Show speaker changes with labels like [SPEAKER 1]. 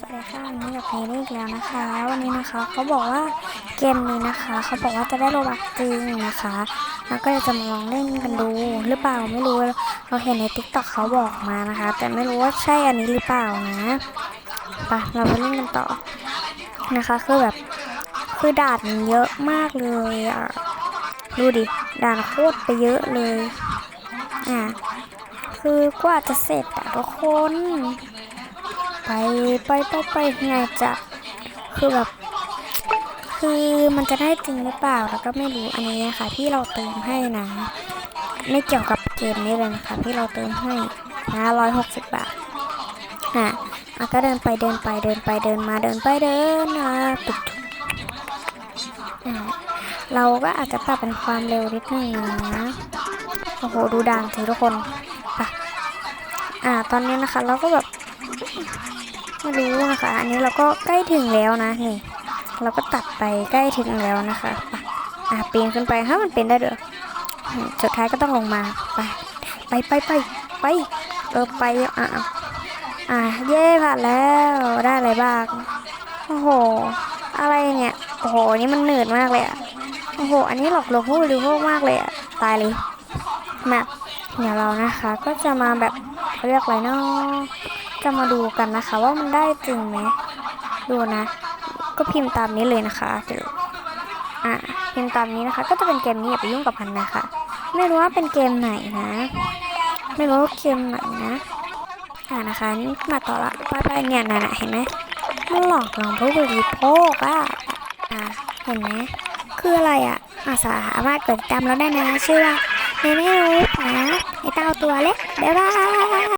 [SPEAKER 1] สวัสดีค่ะวันนี้กับเพลงอีกแล้วนะคะ วันนี้นะคะเขาบอกว่าเกมนี้นะคะเขาบอกว่าจะได้โลบักจริงนะคะแล้วก็จะมาลองเล่นกันดูหรือเปล่าไม่รู้เราเห็นในทิกตอกเขาบอกมานะคะ แต่ไม่รู้ว่าใช่อันนี้หรือเปล่านะไปเราไปเล่นกันต่อนะคะคือแบบคือด่านเยอะมากเลยอะดูดิด่านโคตรไปเยอะเลยอะคือกว่าจะเสร็จอะทุกคน ไปไปไปไปไงจะคือแบบคือมันจะได้จริงหรือเปล่าแล้วก็ไม่รู้อันนี้นะคะที่เราเติมให้นะ ไม่เกี่ยวกับเกมนี้เลยนะคะที่เราเติมให้นะร้อยหกสิบบาทอะแล้วก็เดินไปเดินไปเดินไปเดินมาเดินไปเดินมาตึกอะเราก็อาจจะปรับเป็นความเร็วนิดนึงนะโอ้โหดูด่านสิทุกคนไปอ่าตอนนี้นะคะ เราก็แบบ ไม่รู้นะคะ อันนี้เราก็ใกล้ถึงแล้วนะนี่ เราก็ตัดไปใกล้ถึงแล้วนะคะไปอะปีนขึ้นไปถ้ามันเป็นได้เด้อสุดท้ายก็ต้องลงมาไปไปไปไปไปเออไปอะอะอะเย่ผ่านแล้วได้อะไรบ้างโอ้โห อะไรเนี่ยโอ้โหนี่มันเหนื่อยมากเลยอะโอ้โห อันนี้หลอกลวงผู้บริโภคมากเลยอะตายเลยมาเดี๋ยวเรานะคะ ก็จะมาแบบเรียกอะไรเนาะ จะมาดูกันนะคะ ว่ามันได้จริงไหมดูนะ ก็พิมพ์ตามนี้เลยนะคะเดี๋ยวอะพิมพ์ตามนี้นะคะ ก็จะเป็นเกมนี้อย่าไปยุ่งกับมันนะคะ ไม่รู้ว่าเป็นเกมไหนนะ ไม่รู้ว่าเกมไหนนะอ่านะคะนี่มาต่อละไปไปเนี่ยนะนะเห็นไหมมันหลอกลวงผู้บริโภคอะอะเห็นไหมคืออะไรอะอาสามารถกดติดตามเราได้นะชื่อว่าเมไม่รู้นะไอเต้าตัวเล็กบ๊ายบาย